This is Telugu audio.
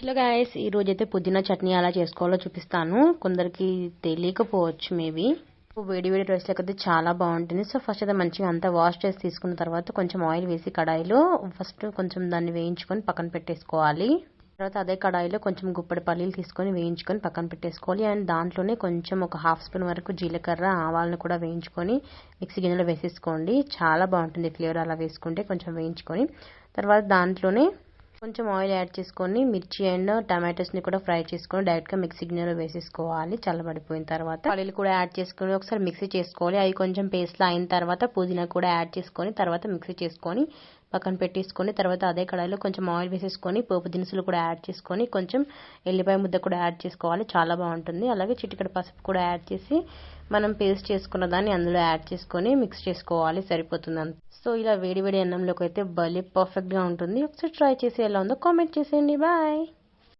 హలో గాయస్ ఈ అయితే పుదీనా చట్నీ ఎలా చేసుకోవాలో చూపిస్తాను. కొందరికి తెలియకపోవచ్చు మేబీ వేడి వేడి రైస్ అయితే చాలా బాగుంటుంది. సో ఫస్ట్ అయితే మంచిగా అంతా వాష్ చేసి తీసుకున్న తర్వాత కొంచెం ఆయిల్ వేసి కడాయిలో ఫస్ట్ కొంచెం దాన్ని వేయించుకొని పక్కన పెట్టేసుకోవాలి. తర్వాత అదే కడాయిలో కొంచెం గుప్పడి పల్లీలు తీసుకొని వేయించుకొని పక్కన పెట్టేసుకోవాలి. అండ్ దాంట్లోనే కొంచెం ఒక హాఫ్ స్పూన్ వరకు జీలకర్ర ఆవాలను కూడా వేయించుకొని మిక్సీ గిన్నెలో వేసేసుకోండి. చాలా బాగుంటుంది ఫ్లేవర్ అలా వేసుకుంటే కొంచెం వేయించుకొని. తర్వాత దాంట్లోనే కొంచెం ఆయిల్ యాడ్ చేసుకొని మిర్చి అండ్ టమాటోస్ని కూడా ఫ్రై చేసుకొని డైరెక్ట్గా మిక్సీ గిన్నెలో వేసేసుకోవాలి. చల్లబడిపోయిన తర్వాత పల్లీలు కూడా యాడ్ చేసుకొని ఒకసారి మిక్సీ చేసుకోవాలి. అవి కొంచెం పేస్ట్లో అయిన తర్వాత పుదీనా కూడా యాడ్ చేసుకొని తర్వాత మిక్సీ చేసుకొని పక్కన పెట్టేసుకొని తర్వాత అదే కడాయిలో కొంచెం ఆయిల్ వేసేసుకొని పోపు దినుసులు కూడా యాడ్ చేసుకొని కొంచెం ఎల్లిపాయ ముద్ద కూడా యాడ్ చేసుకోవాలి. చాలా బాగుంటుంది. అలాగే చిటికడ పసుపు కూడా యాడ్ చేసి మనం పేస్ట్ చేసుకున్న దాన్ని అందులో యాడ్ చేసుకొని మిక్స్ చేసుకోవాలి సరిపోతుంది అంత సో ఇలా వేడి వేడి అన్నంలోకి అయితే భలే పర్ఫెక్ట్గా ఉంటుంది. ఒకసారి ట్రై చేసి ఎలా ఉందో కామెంట్ చేసేయండి. బాయ్